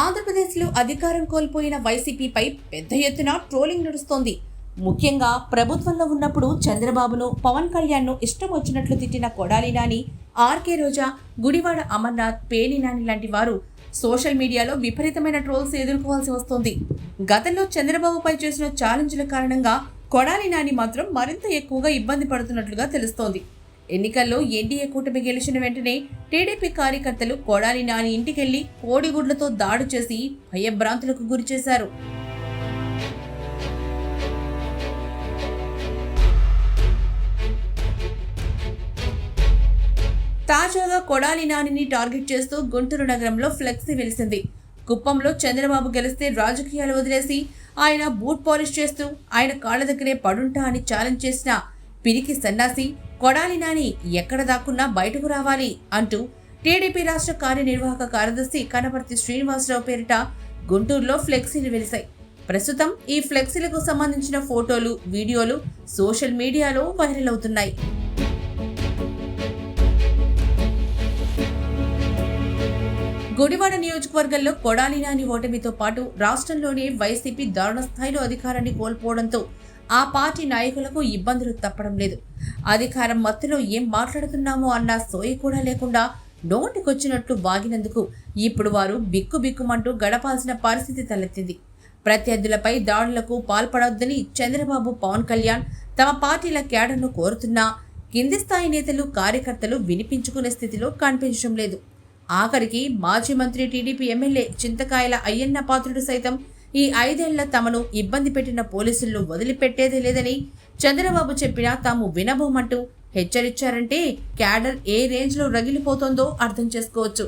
ఆంధ్రప్రదేశ్లో అధికారం కోల్పోయిన వైసీపీపై పెద్ద ఎత్తున ట్రోలింగ్ నడుస్తోంది. ముఖ్యంగా ప్రభుత్వంలో ఉన్నప్పుడు చంద్రబాబును పవన్ కళ్యాణ్ను ఇష్టం వచ్చినట్లు తిట్టిన కొడాలి నాని ఆర్కే రోజా గుడివాడ అమర్నాథ్ పేలి నాని లాంటి వారు సోషల్ మీడియాలో విపరీతమైన ట్రోల్స్ ఎదుర్కోవాల్సి వస్తోంది. గతంలో చంద్రబాబుపై చేసిన ఛాలెంజ్ల కారణంగా కొడాలి నాని మాత్రం మరింత ఎక్కువగా ఇబ్బంది పడుతున్నట్లుగా తెలుస్తోంది. ఎన్నికల్లో ఎన్డీఏ కూటమి గెలిచిన వెంటనే టీడీపీ కార్యకర్తలు కొడాలి నాని ఇంటికెళ్ళి కోడిగుడ్లతో దాడి చేసి భయభ్రాంతులకు గురిచేశారు తాజాగా కొడాలి నానిని టార్గెట్ చేస్తూ గుంటూరు నగరంలో ఫ్లెక్సీ వెలిసింది. కుప్పంలో చంద్రబాబు గెలిస్తే రాజకీయాలు వదిలేసి ఆయన బూట్ పాలిష్ చేస్తూ ఆయన కాళ్ళ దగ్గరే పడుంటా అని ఛాలెంజ్ చేసిన పిరికి సన్నాసి కొడాలి నాని ఎక్కడ దాక్కున్నా బయటకు రావాలి అంటూ టీడీపీ రాష్ట్ర కార్యనిర్వాహక కార్యదర్శి కనపర్తి శ్రీనివాసరావు పేరిట గుంటూరులో ఫ్లెక్సీలు వెలిశాయి. ప్రస్తుతం ఈ ఫ్లెక్సీలకు సంబంధించిన ఫోటోలు వీడియోలు సోషల్ మీడియాలో వైరల్ అవుతున్నాయి. గుడివాడ నియోజకవర్గంలో కొడాలి నాని ఓటమితో పాటు రాష్ట్రంలోనే వైసీపీ దారుణ స్థాయిలో అధికారాన్ని కోల్పోవడంతో ఆ పార్టీ నాయకులకు ఇబ్బందులు తప్పడం లేదు. అధికారం మత్తులో ఏం మాట్లాడుతున్నామో అన్న సోయి కూడా లేకుండా నోటికొచ్చినట్లు వాగినందుకు ఇప్పుడు వారు బిక్కు బిక్కుమంటూ గడపాల్సిన పరిస్థితి తలెత్తింది. ప్రత్యర్థులపై దాడులకు పాల్పడొద్దని చంద్రబాబు పవన్ కళ్యాణ్ తమ పార్టీల కేడర్ను కోరుతున్నా కింది స్థాయి నేతలు కార్యకర్తలు వినిపించుకునే స్థితిలో కనిపించడం లేదు. ఆఖరికి మాజీ మంత్రి టీడీపీ ఎమ్మెల్యే చింతకాయల అయ్యన్న పాత్రుడు సైతం ఈ ఐదేళ్ళ తమను ఇబ్బంది పెట్టిన పోలీసులను వదిలిపెట్టేదే లేదని చంద్రబాబు చెప్పినా తాము వినబోమంటూ హెచ్చరించారంటే క్యాడర్ ఏ రేంజ్లో రగిలిపోతోందో అర్థం చేసుకోవచ్చు.